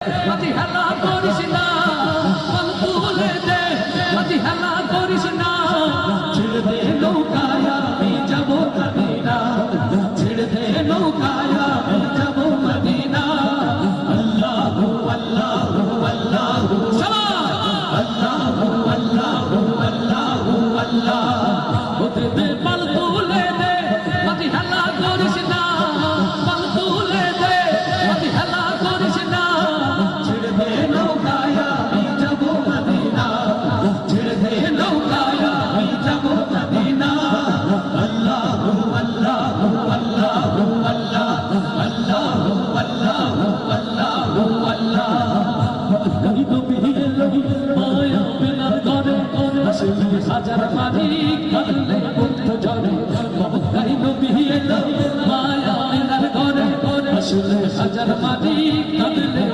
হেলা করিস না তুলে দে, মাটি হেলা করিস না। ছেড়ে দে নৌকায়, আমি যাব মদিনা ছেড়ে দে নৌকায়, আমি যাব মদিনা আল্লাহু আল্লাহু আল্লাহু। আল্লাহু আল্লাহু আল্লাহু, আল্লাহ। ওতে দে হাজার মাঝি কাঁদলে বুদ্ধ জরে গরিব বিহিরে লহি মায়া বেনার করে আসলে হাজার মাঝি কাঁদলে